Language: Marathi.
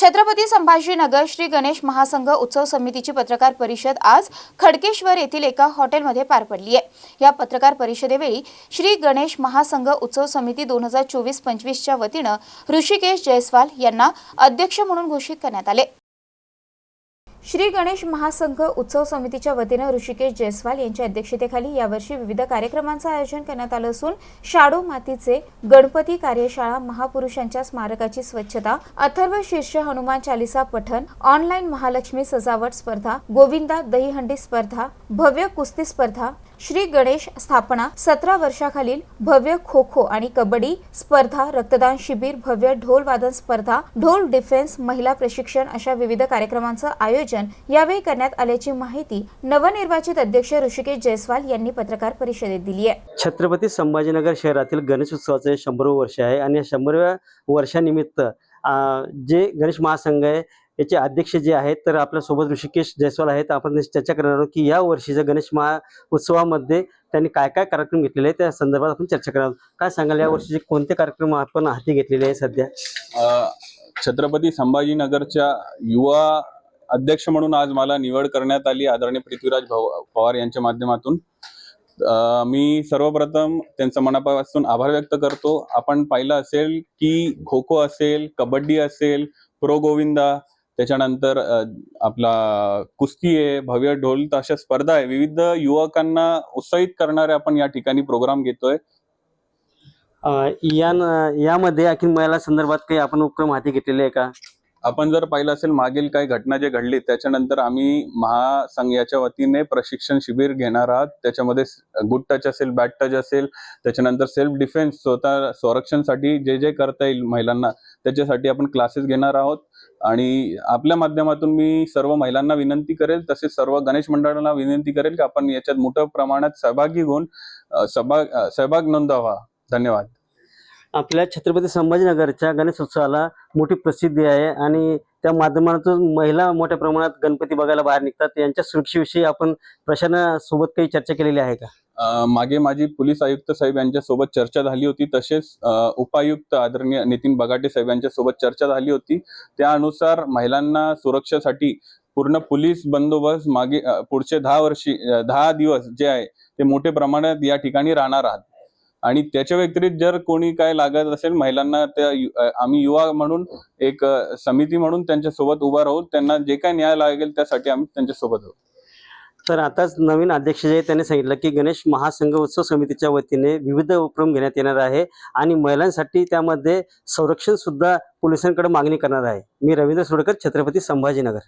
छत्रपती संभाजीनगर श्री गणेश महासंघ उत्सव समितीची पत्रकार परिषद आज खडकेश्वर येथील एका हॉटेलमध्ये पार पडली आहे. या पत्रकार परिषदेवेळी श्री गणेश महासंघ उत्सव समिती दोन हजार चोवीस पंचवीसच्या वतीनं ऋषिकेश जयस्वाल यांना अध्यक्ष म्हणून घोषित करण्यात आले. श्री गणेश महासंघ उत्सव समितीच्या वतीनं ऋषिकेश जयस्वाल यांच्या अध्यक्षतेखाली यावर्षी विविध कार्यक्रमांचं आयोजन करण्यात आलं असून शाडो मातीचे गणपती कार्यशाळा महापुरुषांच्या स्मारकाची स्वच्छता अथर्व शीर्ष हनुमान चालिसा पठण ऑनलाईन महालक्ष्मी सजावट स्पर्धा गोविंदा दहीहंडी स्पर्धा भव्य कुस्ती स्पर्धा श्री गणेश स्थापना सतरा वर्षाखालील भव्य खो खो आणि कबड्डी स्पर्धा रक्तदान शिबिर भव्य ढोल वादन स्पर्धा ढोल डिफेन्स महिला प्रशिक्षण अशा विविध कार्यक्रमांचं आयोजन यावेळी करण्यात आल्याची माहिती नवनिर्वाचित अध्यक्ष ऋषिकेश जयस्वाल यांनी पत्रकार परिषदेत दिली आहे. छत्रपती संभाजीनगर शहरातील गणेश उत्सवाचे शंभर वर्ष आहे आणि या शंभरव्या वर्षानिमित्त अं, जे गणेश महासंघ आहे याचे अध्यक्ष जे आहेत तर आपल्यासोबत ऋषिकेश जयस्वाल आहेत. आपण चर्चा करणार आहोत की या वर्षीच्या गणेश महा उत्सवामध्ये त्यांनी काय काय कार्यक्रम घेतलेले आहेत त्या संदर्भात आपण चर्चा करणार आहोत. काय सांगाल या वर्षीचे कोणते कार्यक्रम आपण हाती घेतलेले आहे सध्या? छत्रपती संभाजीनगरच्या युवा अध्यक्ष म्हणून आज मला निवड करण्यात आली आदरणीय पृथ्वीराज पवार यांच्या माध्यमातून. मी सर्वप्रथम त्यांचं मनापासून आभार व्यक्त करतो. आपण पाहिलं असेल की खो खो असेल कबड्डी असेल प्रो गोविंदा त्याच्यानंतर आपला कुस्ती आहे भव्य ढोल तर अशा स्पर्धा आहे विविध युवकांना उत्साहित करणारे आपण या ठिकाणी प्रोग्राम घेतोय. या यामध्ये आणखी महिला संदर्भात काही आपण उपक्रम हाती घेतलेले आहे का? आपण जर पाहिलं असेल मागील काही घटना जे घडली त्याच्यानंतर आम्ही महासंघ याच्या वतीने प्रशिक्षण शिबिर घेणार आहात. त्याच्यामध्ये गुड टच असेल बॅड टच असेल त्याच्यानंतर सेल्फ डिफेन्स स्वतः संरक्षणसाठी जे जे करता येईल महिलांना त्याच्यासाठी आपण क्लासेस घेणार आहोत. आणि आपल्या माध्यमातून मी सर्व महिलांना विनंती करेल तसेच सर्व गणेश मंडळांना विनंती करेल की आपण याच्यात मोठ्या प्रमाणात सहभागी होऊन सहभाग सहभाग नोंदवा. धन्यवाद. आपल्या छत्रपती संभाजीनगरच्या गणेश उत्सवाला मोठी प्रसिद्धी आहे आणि त्या माध्यमातून महिला मोठ्या प्रमाणात गणपती बघायला बाहेर निघतात. यांच्या सुरक्षेविषयी आपण प्रशासनासोबत काही चर्चा केलेली आहे का? मागे माझी पोलीस आयुक्त साहेब यांच्यासोबत चर्चा झाली होती. तसेच उपायुक्त आदरणीय नितीन बगाटे साहेब यांच्या सोबत चर्चा झाली होती. त्यानुसार महिलांना सुरक्षेसाठी पूर्ण पोलीस बंदोबस्त मागे पुढचे दहा वर्षी दहा दिवस जे आहे ते मोठे प्रमाणात या ठिकाणी राहणार आहात. आणि त्याच्या व्यतिरिक्त जर कोणी काय लागत असेल महिलांना त्या यु- आम्ही युवा म्हणून एक समिती म्हणून त्यांच्यासोबत उभा राहू त्यांना जे काय न्याय लागेल त्यासाठी आम्ही त्यांच्यासोबत राहू तर आताच नवीन अध्यक्ष जे त्यांनी सांगितलं की गणेश महासंघ उत्सव समितीच्या वतीने विविध उपक्रम घेण्यात येणार आहे आणि महिलांसाठी त्यामध्ये संरक्षण सुद्धा पोलिसांकडे मागणी करणार आहे. मी रवींद्र सुडकर छत्रपती संभाजीनगर.